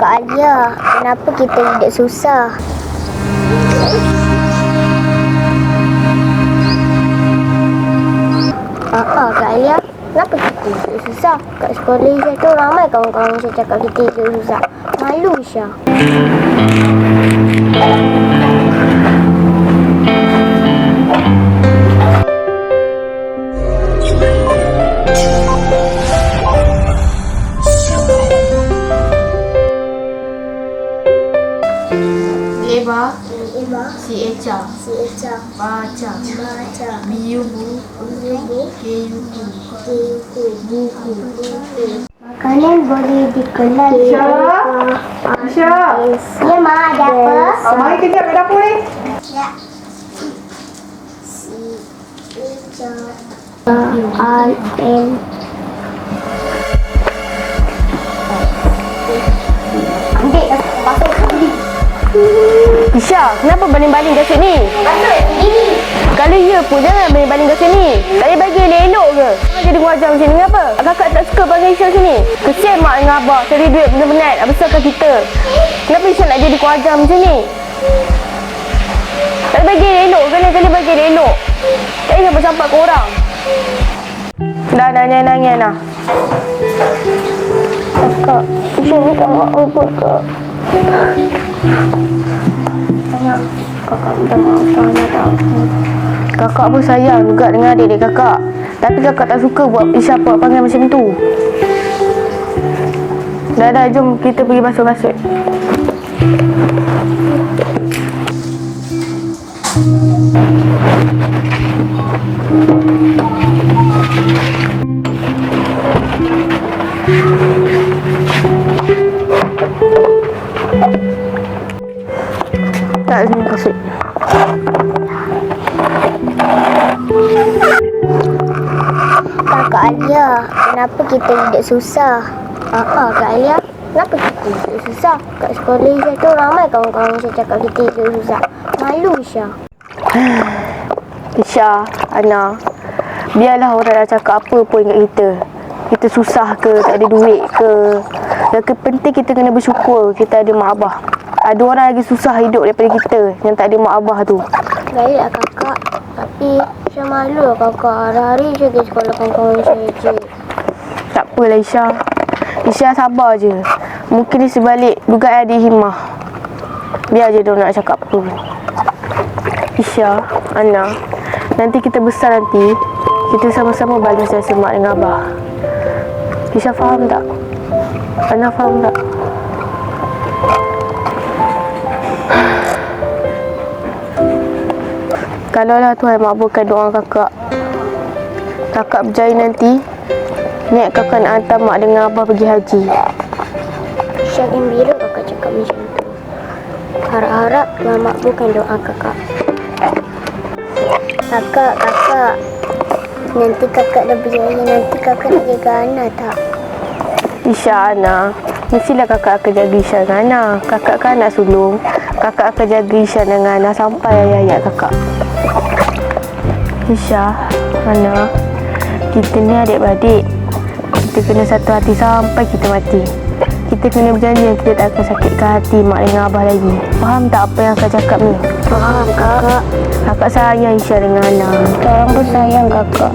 Kakak Alia, kenapa kita hidup susah? Ah, ah, Kak Alia, kenapa kita hidup susah? Kat sekolah Isya tu ramai kawan-kawan Isya cakap kita hidup susah. Malu Isya. Eva, Iba, si Echa, si Echa, baca, baca, biubu, ibu, keyuku, ibu, buku. Makanan boleh dikelan Aisyah? Aisyah. Ya, Ma, ada apa? Ah, mari kejap ke dapur ni. Ya. Si Echa. Al N Ambil pasal kali. Isha, kenapa baling-baling kat sini? Pasal ini. Kalau ya pun jangan baling-baling kat sini. Tak boleh bagi elok-elok ke? Kenapa jadi wajar macam ni? Kenapa? Kakak tak suka panggil Isha sini. Kesian mak dengan abah cari duit nak besarkan kita. Kenapa Isha nak jadi kuajar macam ni? Tak boleh bagi elok ke? Kali bagi elok. Tak payah sampai-sampai ke orang. Dah, dah, nangis-nangis dah. Kakak, Isha minta maaf apa kak? Kakak minta maaf sangat tak Kakak pun sayang juga dengan adik-adik kakak. Tapi kakak tak suka buat Isya buat panggil macam tu. Dah dah. Jom kita pergi basuh-basuh Sini kasut Kakak Alia, kenapa kita hidup susah? Ah, ah, Kak Alia, kenapa kita hidup susah? Kat sekolah Isya tu ramai kawan-kawan Isya cakap kita hidup susah. Malu Isya. Isya, Ana Biarlah orang dah cakap apa pun kat kita Kita susah ke, tak ada duit ke Yang penting kita kena bersyukur Kita ada mak abah Ada orang lagi susah hidup daripada kita Yang tak ada mak abah tu Baiklah kakak, tapi Isya malu lah kakak. Hari-hari Isya pergi sekolah kawan-kawan Isya je. Tak apalah Isya Isya sabar je Mungkin di sebalik dugaan ada himah Biar je dia nak cakap apa Isya, Ana Nanti kita besar nanti Kita sama-sama balas jasa mak dengan abah Isya faham tak? Ana faham tak? Kalaulah Tuhan makbulkan doa kakak Kakak berjaya nanti Niat kakak nak hantar mak dengan abah pergi haji Isya gembira kakak cakap macam tu. Harap-harap Tuhan makbulkan doa kakak. Kakak, kakak. Nanti kakak dah berjaya, nanti kakak nak jaga Ana tak? Isya Ana Mestilah kakak akan jaga Isya dengan Ana. Kakak kan anak sulung. Kakak akan jaga Isya dengan Ana Sampai ayat-ayat kakak. Isya Ana Kita ni adik-beradik. Kita kena satu hati sampai kita mati. Kita kena berjanji kita tak akan sakitkan hati mak dengan abah lagi. Faham tak apa yang kakak cakap ni? Faham kakak. Kakak sayang Isya dengan Ana. Kita orang pun sayang kakak.